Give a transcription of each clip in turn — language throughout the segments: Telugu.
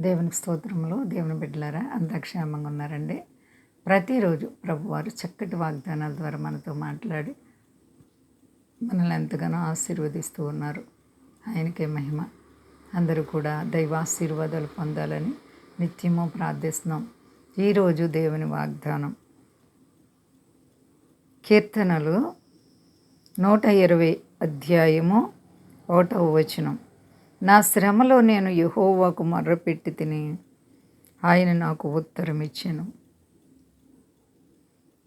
దేవుని స్తోత్రంలో దేవుని బిడ్డలారా అంతా క్షేమంగా ఉన్నారండి. ప్రతిరోజు ప్రభువారు చక్కటి వాగ్దానాల ద్వారా మనతో మాట్లాడి మనల్ని ఎంతగానో ఆశీర్వదిస్తూ ఉన్నారు. ఆయనకే మహిమ. అందరూ కూడా దైవాశీర్వాదాలు పొందాలని నిత్యము ప్రార్థిస్తున్నాం. ఈరోజు దేవుని వాగ్దానం. కీర్తనలు నూట ఇరవై అధ్యాయము ఒకటవ వచనం. నా శ్రమలో నేను యహోవాకు మర్రపెట్టి తిని ఆయన నాకు ఉత్తరం ఇచ్చాను.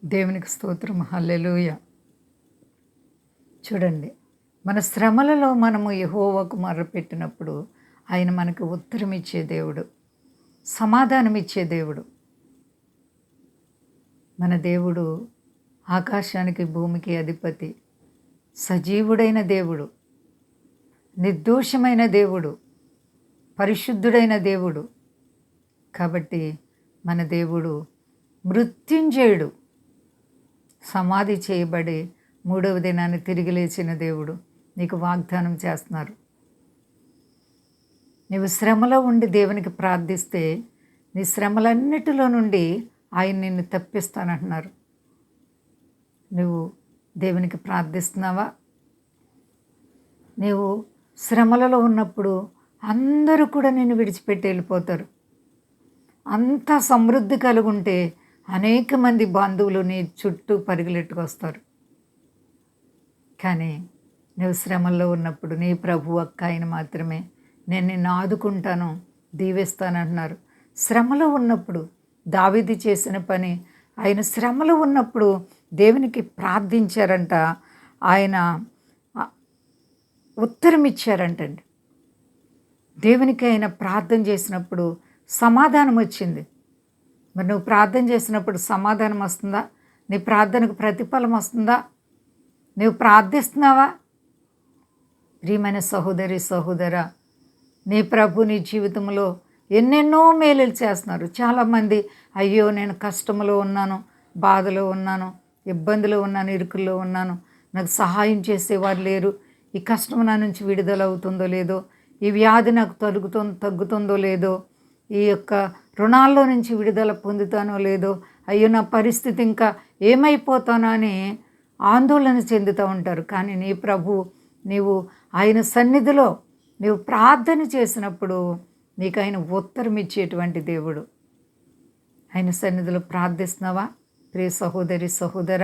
దేవునికి స్తోత్రం. హల్లెలూయ. చూడండి మన శ్రమలలో మనము యహోవాకు మర్రపెట్టినప్పుడు ఆయన మనకు ఉత్తరం ఇచ్చే దేవుడు సమాధానం ఇచ్చే దేవుడు. మన దేవుడు ఆకాశానికి భూమికి అధిపతి సజీవుడైన దేవుడు. నిర్దోషమైన దేవుడు పరిశుద్ధుడైన దేవుడు. కాబట్టి మన దేవుడు మృత్యుంజయుడు. సమాధి చేయబడి మూడవ దినాన్ని తిరిగి లేచిన దేవుడు నీకు వాగ్దానం చేస్తున్నారు. నీవు శ్రమలో ఉండి దేవునికి ప్రార్థిస్తే నీ శ్రమలన్నిటిలో నుండి ఆయన నిన్ను తప్పిస్తానంటున్నారు. నువ్వు దేవునికి ప్రార్థిస్తున్నావా? నీవు శ్రమలలో ఉన్నప్పుడు అందరూ కూడా నేను విడిచిపెట్టి వెళ్ళిపోతారు. అంత సమృద్ధి కలిగి ఉంటే అనేక మంది బంధువులు నీ చుట్టూ పరిగెలెట్టుకొస్తారు. కానీ నువ్వు శ్రమల్లో ఉన్నప్పుడు నీ ప్రభు అక్క ఆయన మాత్రమే నేను నిన్ను ఆదుకుంటాను దీవిస్తానంటున్నారు. శ్రమలో ఉన్నప్పుడు దావిది చేసిన పని ఆయన శ్రమలో ఉన్నప్పుడు దేవునికి ప్రార్థించారంట. ఆయన ఉత్తరం ఇచ్చారంటండి దేవునికి ఆయన ప్రార్థన చేసినప్పుడు సమాధానం వచ్చింది. మరి నువ్వు ప్రార్థన చేసినప్పుడు సమాధానం వస్తుందా? నీ ప్రార్థనకు ప్రతిఫలం వస్తుందా? నువ్వు ప్రార్థిస్తున్నావా? ప్రియమైన సహోదరి సహోదర నీ ప్రభు నీ జీవితంలో ఎన్నెన్నో మేలులు చేస్తున్నారు. చాలామంది అయ్యో నేను కష్టంలో ఉన్నాను బాధలో ఉన్నాను ఇబ్బందిలో ఉన్నాను ఇరుకుల్లో ఉన్నాను నాకు సహాయం చేసేవారు లేరు. ఈ కష్టం నా నుంచి విడుదల అవుతుందో లేదో ఈ వ్యాధి నాకు తగ్గుతో తగ్గుతుందో లేదో ఈ యొక్క రుణాల్లో నుంచి విడుదల పొందుతానో లేదో అయ్యో నా పరిస్థితి ఇంకా ఏమైపోతానో అని ఆందోళన చెందుతూ ఉంటారు. కానీ నీ ప్రభు నీవు ఆయన సన్నిధిలో నీవు ప్రార్థన చేసినప్పుడు నీకు ఆయన ఉత్తరం ఇచ్చేటువంటి దేవుడు. ఆయన సన్నిధిలో ప్రార్థిస్తున్నావా? ప్రియ సహోదరి సహోదర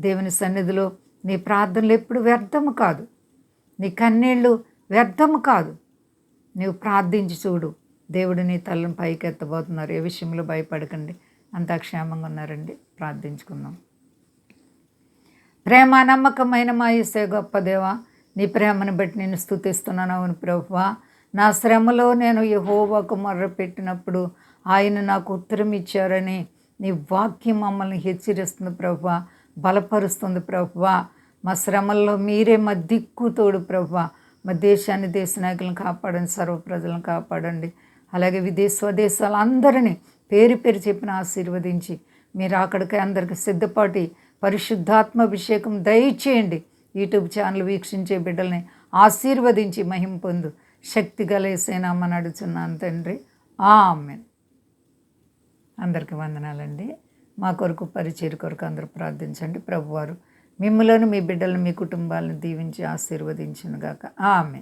దేవుని సన్నిధిలో నీ ప్రార్థనలు ఎప్పుడు వ్యర్థము కాదు. నీ కన్నీళ్ళు వ్యర్థము కాదు. నీవు ప్రార్థించి చూడు. దేవుడు నీ తల్లిని పైకి ఎత్తబోతున్నారు. ఏ విషయంలో భయపడకండి. అంతా క్షేమంగా ఉన్నారండి. ప్రార్థించుకుందాం. ప్రేమ నమ్మకమైన మా ఇసే గొప్ప దేవ నీ ప్రేమను బట్టి నేను స్థుతిస్తున్నాను అవును ప్రభువా. నా శ్రమలో నేను యహోవాకు మొర్ర పెట్టినప్పుడు ఆయన నాకు ఉత్తరం ఇచ్చారని నీ వాక్యం మమ్మల్ని హెచ్చరిస్తుంది ప్రభువా. బలపరుస్తుంది ప్రభువా. మా శ్రమల్లో మీరే మా దిక్కు తోడు మా దేశాన్ని దేశ నాయకులను కాపాడండి సర్వ ప్రజలను కాపాడండి. అలాగే విదేశ స్వదేశాలు అందరినీ పేరు పేరు చెప్పిన ఆశీర్వదించి మీరు అక్కడికి అందరికి సిద్ధపాటి పరిశుద్ధాత్మాభిషేకం దయచేయండి. యూట్యూబ్ ఛానల్ వీక్షించే బిడ్డల్ని ఆశీర్వదించి మహిం పొందు. శక్తి గలేసేనామని అడుచున్నాను తండ్రి. ఆమెన్. అందరికీ వందనాలండి. మా కొరకు పరిచయ కొరకు అందరూ ప్రార్థించండి. ప్రభువారు మిమ్మలను మీ బిడ్డలను మీ కుటుంబాలను దీవించి ఆశీర్వదించునుగాక. ఆమె